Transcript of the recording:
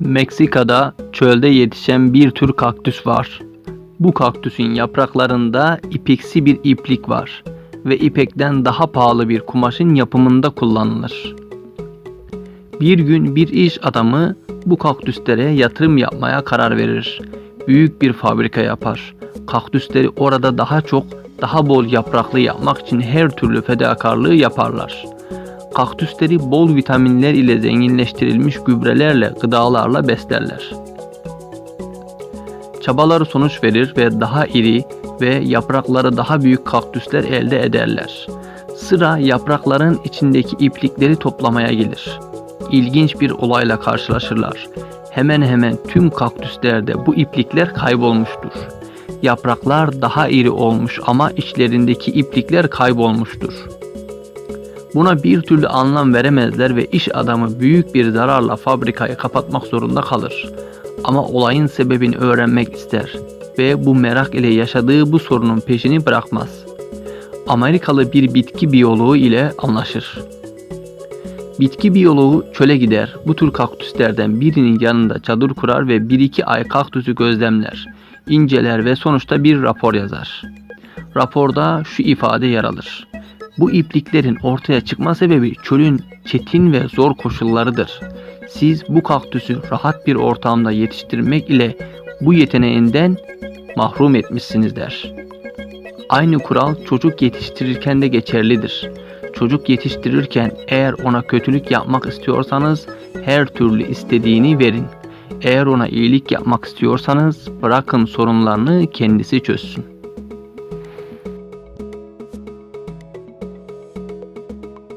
Meksika'da çölde yetişen bir tür kaktüs var. Bu kaktüsün yapraklarında ipeksi bir iplik var ve ipekten daha pahalı bir kumaşın yapımında kullanılır. Bir gün bir iş adamı bu kaktüslere yatırım yapmaya karar verir. Büyük bir fabrika yapar. Kaktüsleri orada daha çok, daha bol yapraklı yapmak için her türlü fedakarlığı yaparlar. Kaktüsleri bol vitaminler ile zenginleştirilmiş gübrelerle, gıdalarla beslerler. Çabaları sonuç verir ve daha iri ve yaprakları daha büyük kaktüsler elde ederler. Sıra yaprakların içindeki iplikleri toplamaya gelir. İlginç bir olayla karşılaşırlar. Hemen hemen tüm kaktüslerde bu iplikler kaybolmuştur. Yapraklar daha iri olmuş ama içlerindeki iplikler kaybolmuştur. Buna bir türlü anlam veremezler ve iş adamı büyük bir zararla fabrikayı kapatmak zorunda kalır. Ama olayın sebebini öğrenmek ister ve bu merak ile yaşadığı bu sorunun peşini bırakmaz. Amerikalı bir bitki biyoloğu ile anlaşır. Bitki biyoloğu çöle gider. Bu tür kaktüslerden birinin yanında çadır kurar ve 1-2 ay kaktüsü gözlemler, inceler ve sonuçta bir rapor yazar. Raporda şu ifade yer alır. Bu ipliklerin ortaya çıkma sebebi çölün çetin ve zor koşullarıdır. Siz bu kaktüsü rahat bir ortamda yetiştirmek ile bu yeteneğinden mahrum etmişsiniz der. Aynı kural çocuk yetiştirirken de geçerlidir. Çocuk yetiştirirken eğer ona kötülük yapmak istiyorsanız her türlü istediğini verin. Eğer ona iyilik yapmak istiyorsanız bırakın sorunlarını kendisi çözsün.